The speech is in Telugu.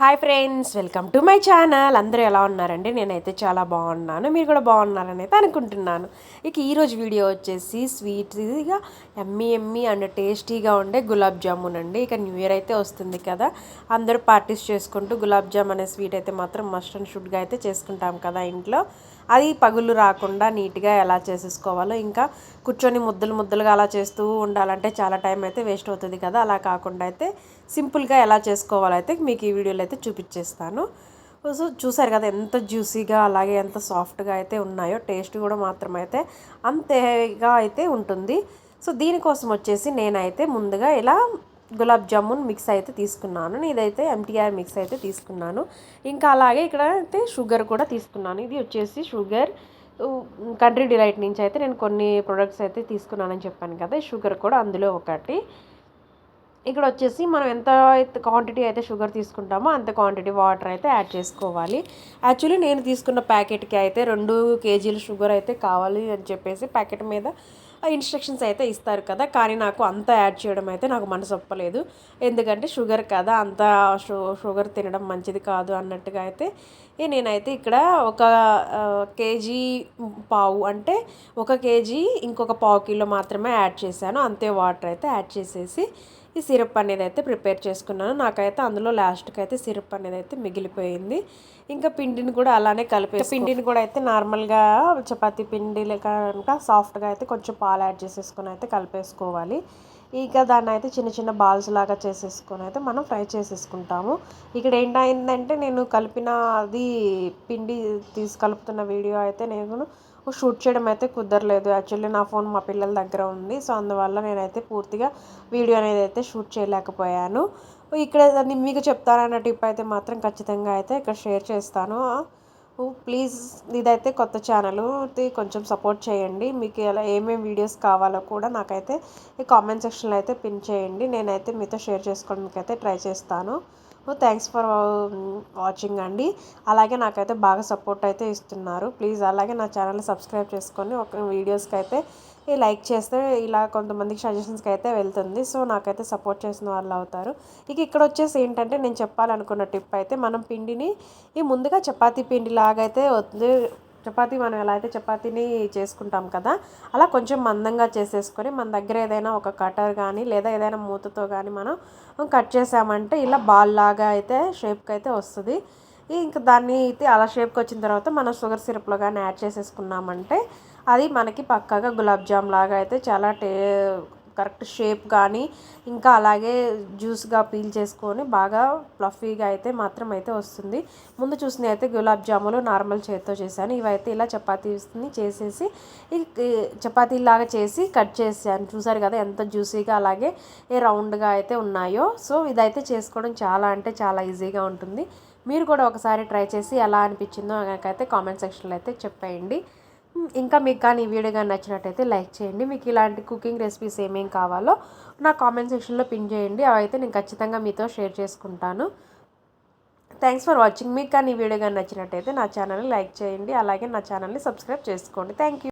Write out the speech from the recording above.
Hi friends welcome to my channel అందరూ ఎలా ఉన్నారండి? నేనైతే చాలా బాగున్నాను. మీరు కూడా బాగున్నారని అయితే అనుకుంటున్నాను. ఇక ఈరోజు వీడియో వచ్చేసి స్వీట్గా ఎమ్మి ఎమ్మి అండ్ టేస్టీగా ఉండే గులాబ్ జామున్ అండి. ఇక న్యూ ఇయర్ అయితే వస్తుంది కదా. అందరూ పార్టీస్ చేసుకుంటూ గులాబ్ జామ్ అనే స్వీట్ అయితే మాత్రం మస్ట్ అండ్ షుడ్గా అయితే చేసుకుంటాం కదా ఇంట్లో. అది పగులు రాకుండా నీట్గా ఎలా చేసేసుకోవాలో ఇంకా కూర్చొని ముద్దలు ముద్దలుగా అలా చేస్తూ ఉండాలంటే చాలా టైం అయితే వేస్ట్ అవుతుంది కదా. అలా కాకుండా అయితే సింపుల్గా ఎలా చేసుకోవాలో అయితే మీకు ఈ వీడియోలో అయితే చూపించేస్తాను. సో చూసారు కదా ఎంత జ్యూసీగా అలాగే ఎంత సాఫ్ట్గా అయితే ఉన్నాయో టేస్ట్ కూడా మాత్రం అయితే అంతేగా అయితే ఉంటుంది. సో దీనికోసం వచ్చేసి నేనైతే ముందుగా ఇలా గులాబ్ జామున్ మిక్స్ అయితే తీసుకున్నాను. ఇదైతే ఎంటీఆర్ మిక్స్ అయితే తీసుకున్నాను. ఇంకా అలాగే ఇక్కడ అయితే షుగర్ కూడా తీసుకున్నాను. ఇది వచ్చేసి షుగర్ కంట్రీ డిలైట్ నుంచి అయితే నేను కొన్ని ప్రొడక్ట్స్ అయితే తీసుకున్నానని చెప్పాను కదా షుగర్ కూడా అందులో ఒకటి. ఇక్కడ వచ్చేసి మనం ఎంత అయితే క్వాంటిటీ అయితే షుగర్ తీసుకుంటామో అంత క్వాంటిటీ వాటర్ అయితే యాడ్ చేసుకోవాలి. యాక్చువల్లీ నేను తీసుకున్న ప్యాకెట్కి అయితే రెండు కేజీలు షుగర్ అయితే కావాలి అని చెప్పేసి ప్యాకెట్ మీద ఇన్స్ట్రక్షన్స్ అయితే ఇస్తారు కదా. కానీ నాకు అంత యాడ్ చేయడం అయితే నాకు మనసు ఒప్పలేదు. ఎందుకంటే షుగర్ కదా అంత షుగర్ తినడం మంచిది కాదు అన్నట్టుగా అయితే నేనైతే ఇక్కడ ఒక కేజీ పావు అంటే ఒక కేజీ ఇంకొక పావు కిలో మాత్రమే యాడ్ చేశాను. అంతే వాటర్ అయితే యాడ్ చేసేసి ఈ సిరప్ అనేది అయితే ప్రిపేర్ చేసుకున్నాను. నాకైతే అందులో లాస్ట్కి అయితే సిరప్ అనేది అయితే మిగిలిపోయింది. ఇంకా పిండిని కూడా అలానే కలిపే పిండిని కూడా అయితే నార్మల్గా చపాతీ పిండి కనుక సాఫ్ట్గా అయితే కొంచెం పాలు యాడ్ చేసేసుకొని అయితే కలిపేసుకోవాలి. ఇక దాన్ని అయితే చిన్న చిన్న బాల్స్ లాగా చేసేసుకొని అయితే మనం ఫ్రై చేసేసుకుంటాము. ఇక్కడ ఏంటైందంటే నేను కలిపిన అది పిండి తీసి కలుపుతున్న వీడియో అయితే నేను షూట్ చేయడం అయితే కుదరలేదు. యాక్చువల్లీ నా ఫోన్ మా పిల్లల దగ్గర ఉంది. సో అందువల్ల నేనైతే పూర్తిగా వీడియో అనేది అయితే షూట్ చేయలేకపోయాను. ఇక్కడ మీకు చెప్తానన్న టిప్ అయితే మాత్రం ఖచ్చితంగా అయితే ఇక్కడ షేర్ చేస్తాను. ప్లీజ్ ఇదైతే కొత్త ఛానల్ కొంచెం సపోర్ట్ చేయండి. మీకు ఎలా ఏమేమి వీడియోస్ కావాలో కూడా నాకైతే ఈ కామెంట్ సెక్షన్లో అయితే పిన్ చేయండి. నేనైతే మీతో షేర్ చేసుకోవడానికి అయితే ట్రై చేస్తాను. థ్యాంక్స్ ఫర్ వాచింగ్ అండి. అలాగే నాకైతే బాగా సపోర్ట్ అయితే ఇస్తున్నారు. ప్లీజ్ అలాగే నా ఛానల్ సబ్స్క్రైబ్ చేసుకొని ఒక వీడియోస్కి అయితే లైక్ చేస్తే ఇలా కొంతమందికి సజెషన్స్కి అయితే వెళ్తుంది. సో నాకైతే సపోర్ట్ చేసిన వాళ్ళు అవుతారు. ఇక ఇక్కడ వచ్చేసి ఏంటంటే నేను చెప్పాలనుకున్న టిప్ అయితే మనం పిండిని ఈ ముందుగా చపాతీ పిండి లాగైతే చపాతీ మనం ఎలా అయితే చపాతీని చేసుకుంటాం కదా అలా కొంచెం మందంగా చేసేసుకొని మన దగ్గర ఏదైనా ఒక కటర్ కానీ లేదా ఏదైనా మూతతో కానీ మనం కట్ చేసామంటే ఇలా బాల్ లాగా అయితే షేప్కి అయితే వస్తుంది. ఇంకా దాన్ని అయితే అలా షేప్కి వచ్చిన తర్వాత మనం షుగర్ సిరప్లో కానీ యాడ్ చేసేసుకున్నామంటే అది మనకి పక్కాగా గులాబ్ జామ్ లాగా అయితే చాలా టే కరెక్ట్ షేప్ కానీ ఇంకా అలాగే జ్యూస్గా పీల్ చేసుకొని బాగా ఫ్లఫీగా అయితే మాత్రం అయితే వస్తుంది. ముందు చూసిన అయితే గులాబ్ జాములు నార్మల్ చేతితో చేశాను. ఇవైతే ఇలా చపాతీని చేసేసి చపాతీలాగా చేసి కట్ చేశాను. చూసారు కదా ఎంత జ్యూసీగా అలాగే ఏ రౌండ్గా అయితే ఉన్నాయో. సో ఇదైతే చేసుకోవడం చాలా అంటే చాలా ఈజీగా ఉంటుంది. మీరు కూడా ఒకసారి ట్రై చేసి ఎలా అనిపించిందో నాకైతే కామెంట్ సెక్షన్లో అయితే చెప్పేయండి. ఇంకా మీకు కానీ ఈ వీడియో కానీ నచ్చినట్టయితే లైక్ చేయండి. మీకు ఇలాంటి కుకింగ్ రెసిపీస్ ఏమేమి కావాలో నా కామెంట్ సెక్షన్లో పిన్ చేయండి. అవైతే నేను ఖచ్చితంగా మీతో షేర్ చేసుకుంటాను. థ్యాంక్స్ ఫర్ వాచింగ్ మీకు కానీ ఈ వీడియో కానీ నచ్చినట్టయితే నా ఛానల్ని లైక్ చేయండి. అలాగే నా ఛానల్ని సబ్స్క్రైబ్ చేసుకోండి. Thank you